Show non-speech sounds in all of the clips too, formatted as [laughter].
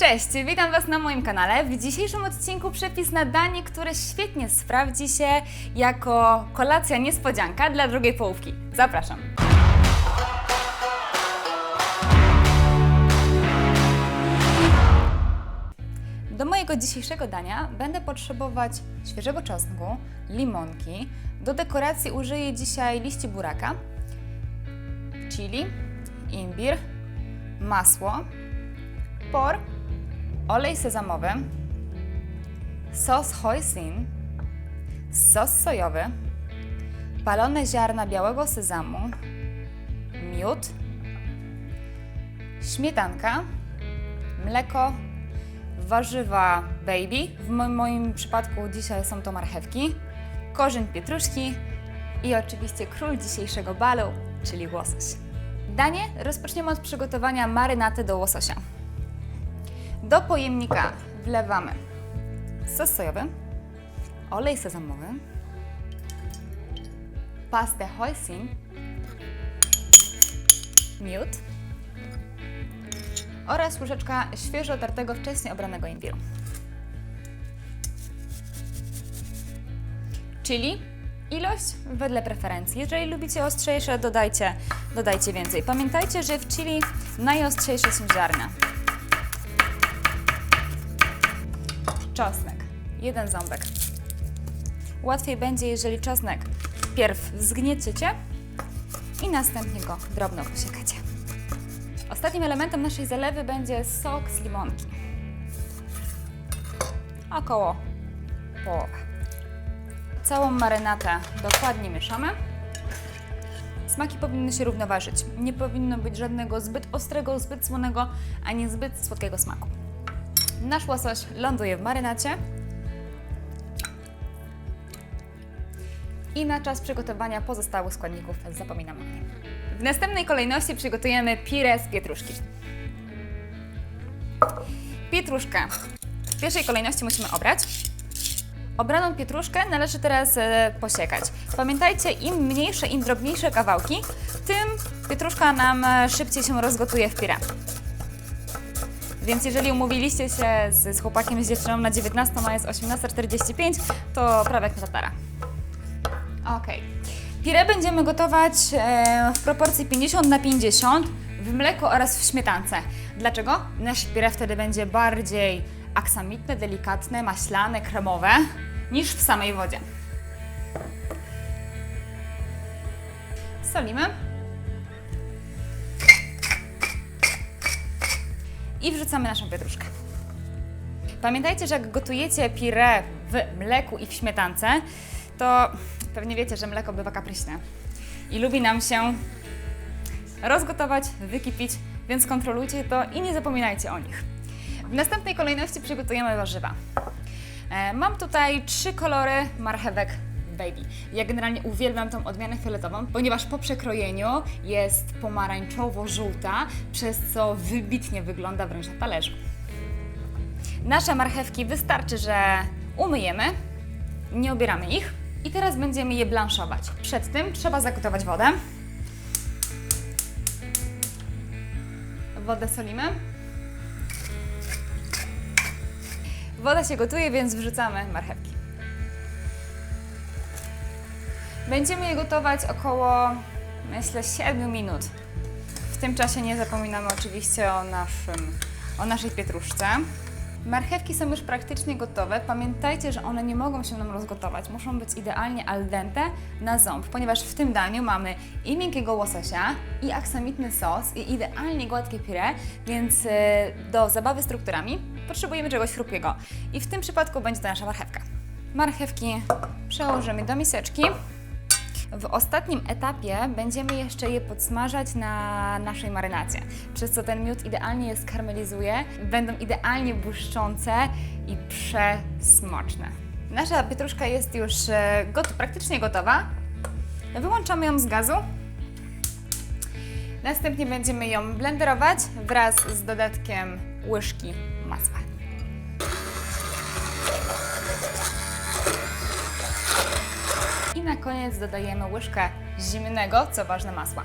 Cześć, witam Was na moim kanale. W dzisiejszym odcinku przepis na danie, które świetnie sprawdzi się jako kolacja niespodzianka dla drugiej połówki. Zapraszam. Do mojego dzisiejszego dania będę potrzebować świeżego czosnku, limonki. Do dekoracji użyję dzisiaj liści buraka, chili, imbir, masło, por, olej sezamowy, sos hoisin, sos sojowy, palone ziarna białego sezamu, miód, śmietanka, mleko, warzywa baby. W mo- moim przypadku dzisiaj są to marchewki, korzeń pietruszki i oczywiście król dzisiejszego balu, czyli łosoś. Danie rozpoczniemy od przygotowania marynaty do łososia. Do pojemnika wlewamy sos sojowy, olej sezamowy, pastę hoisin, miód oraz łyżeczka świeżo tartego wcześniej obranego imbiru. Czyli ilość wedle preferencji. Jeżeli lubicie ostrzejsze, dodajcie, dodajcie więcej. Pamiętajcie, że w chili najostrzejsze są ziarna. Czosnek. Jeden ząbek. Łatwiej będzie, jeżeli czosnek pierw zgnieciecie i następnie go drobno posiekacie. Ostatnim elementem naszej zalewy będzie sok z limonki. Około połowa. Całą marynatę dokładnie mieszamy. Smaki powinny się równoważyć. Nie powinno być żadnego zbyt ostrego, zbyt słonego, ani zbyt słodkiego smaku. Nasz łosoś ląduje w marynacie. I na czas przygotowania pozostałych składników zapominamy o nim. W następnej kolejności przygotujemy pire z pietruszki. Pietruszkę w pierwszej kolejności musimy obrać. Obraną pietruszkę należy teraz e, posiekać. Pamiętajcie, im mniejsze, im drobniejsze kawałki, tym pietruszka nam e, szybciej się rozgotuje w pire. Więc jeżeli umówiliście się z, z chłopakiem, z dziewczyną na 19, a jest 18.45, to prawie jak tatara. Okej. Pire będziemy gotować e, w proporcji 50 na 50 w mleku oraz w śmietance. Dlaczego? Nasze pire wtedy będzie bardziej aksamitne, delikatne, maślane, kremowe niż w samej wodzie. Solimy. I wrzucamy naszą pietruszkę. Pamiętajcie, że jak gotujecie pire w mleku i w śmietance, to pewnie wiecie, że mleko bywa kapryśne i lubi nam się rozgotować, wykipić, więc kontrolujcie to i nie zapominajcie o nich. W następnej kolejności przygotujemy warzywa. E, Mam tutaj trzy kolory marchewek baby. Ja generalnie uwielbiam tą odmianę fioletową, ponieważ po przekrojeniu jest pomarańczowo-żółta, przez co wybitnie wygląda wręcz na talerzu. Nasze marchewki wystarczy, że umyjemy, nie obieramy ich i teraz będziemy je blanszować. Przed tym trzeba zagotować wodę. Wodę solimy. Woda się gotuje, więc wrzucamy marchewki. Będziemy je gotować około, myślę, 7 minut. W tym czasie nie zapominamy oczywiście o, naszym, o naszej pietruszce. Marchewki są już praktycznie gotowe. Pamiętajcie, że one nie mogą się nam rozgotować. Muszą być idealnie al dente na ząb, ponieważ w tym daniu mamy i miękkiego łososia, i aksamitny sos, i idealnie gładkie pire, więc e, do zabawy strukturami potrzebujemy czegoś chrupiego. I w tym przypadku będzie to nasza marchewka. Marchewki przełożymy do miseczki. W ostatnim etapie będziemy jeszcze je podsmażać na naszej marynacie, przez co ten miód idealnie je skarmelizuje, będą idealnie błyszczące i przesmaczne. Nasza pietruszka jest już e, got praktycznie gotowa. Wyłączamy ją z gazu. Następnie będziemy ją blenderować wraz z dodatkiem łyżki masła. I na koniec dodajemy łyżkę zimnego, co ważne, masła.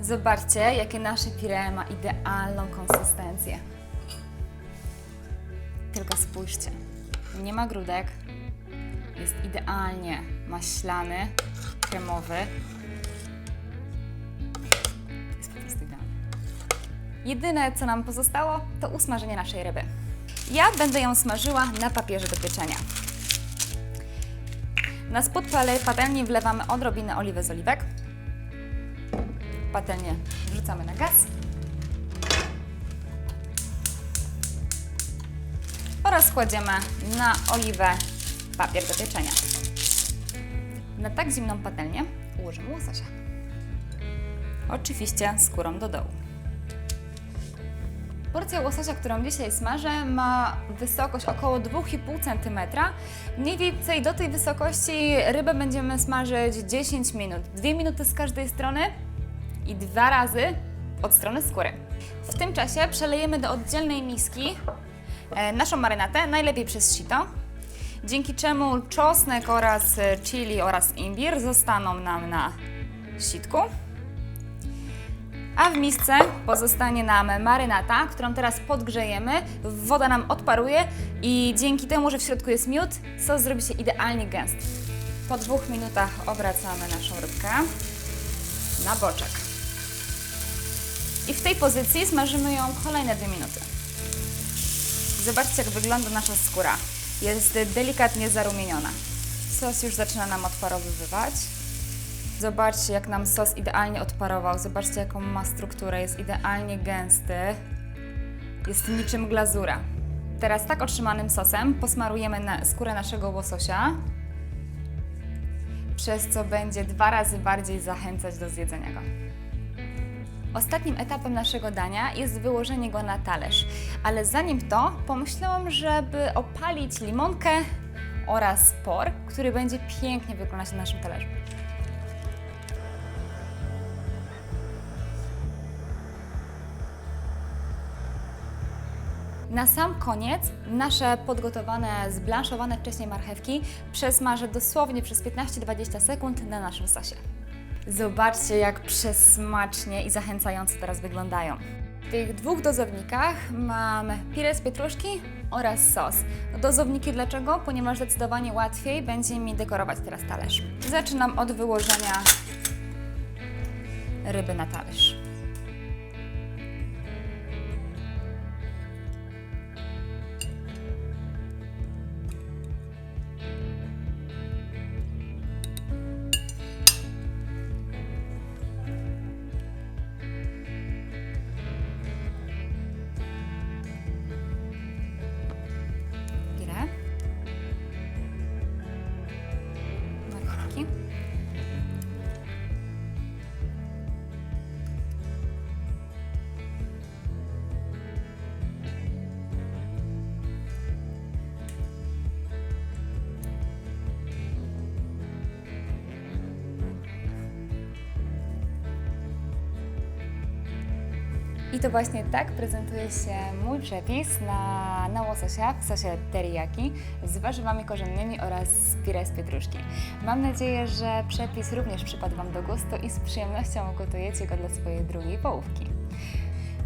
Zobaczcie, jakie nasze pire ma idealną konsystencję. Tylko spójrzcie. Nie ma grudek. Jest idealnie maślany, kremowy. Jest po prostu idealny. Jedyne, co nam pozostało, to usmażenie naszej ryby. Ja będę ją smażyła na papierze do pieczenia. Na spód patelni wlewamy odrobinę oliwy z oliwek. Patelnię wrzucamy na gaz. Oraz kładziemy na oliwę papier do pieczenia. Na tak zimną patelnię ułożymy łososia. Oczywiście skórą do dołu. Porcja łososia, którą dzisiaj smażę, ma wysokość około 2,5 cm. Mniej więcej do tej wysokości rybę będziemy smażyć 10 minut. 2 minuty z każdej strony i dwa razy od strony skóry. W tym czasie przelejemy do oddzielnej miski e, naszą marynatę, najlepiej przez sito, dzięki czemu czosnek oraz chili oraz imbir zostaną nam na sitku. A w misce pozostanie nam marynata, którą teraz podgrzejemy. Woda nam odparuje i dzięki temu, że w środku jest miód, sos zrobi się idealnie gęsty. Po dwóch minutach obracamy naszą rybkę na boczek. I w tej pozycji smażymy ją kolejne dwie minuty. Zobaczcie, jak wygląda nasza skóra. Jest delikatnie zarumieniona. Sos już zaczyna nam odparowywać. Zobaczcie, jak nam sos idealnie odparował. Zobaczcie, jaką ma strukturę. Jest idealnie gęsty. Jest niczym glazura. Teraz tak otrzymanym sosem posmarujemy na skórę naszego łososia, przez co będzie dwa razy bardziej zachęcać do zjedzenia go. Ostatnim etapem naszego dania jest wyłożenie go na talerz, ale zanim to pomyślałam, żeby opalić limonkę oraz por, który będzie pięknie wyglądać na naszym talerzu. Na sam koniec nasze podgotowane, zblanszowane wcześniej marchewki przesmażę dosłownie przez 15-20 sekund na naszym sosie. Zobaczcie, jak przesmacznie i zachęcająco teraz wyglądają. W tych dwóch dozownikach mam pire z pietruszki oraz sos. Dozowniki dlaczego? Ponieważ zdecydowanie łatwiej będzie mi dekorować teraz talerz. Zaczynam od wyłożenia ryby na talerz. I to właśnie tak prezentuje się mój przepis na, na łososia w sosie teriyaki z warzywami korzennymi oraz z pire z pietruszki. Mam nadzieję, że przepis również przypadł Wam do gustu i z przyjemnością ugotujecie go dla swojej drugiej połówki.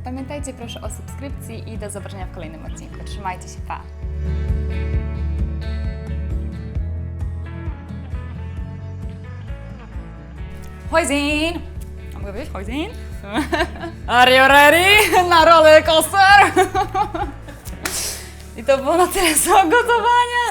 Pamiętajcie proszę o subskrypcji i do zobaczenia w kolejnym odcinku. Trzymajcie się, pa! Hoizin! A mogę powiedzieć Hoizin? Are you ready? [laughs] Na roller coaster! [laughs] I to było na tyle z gotowania.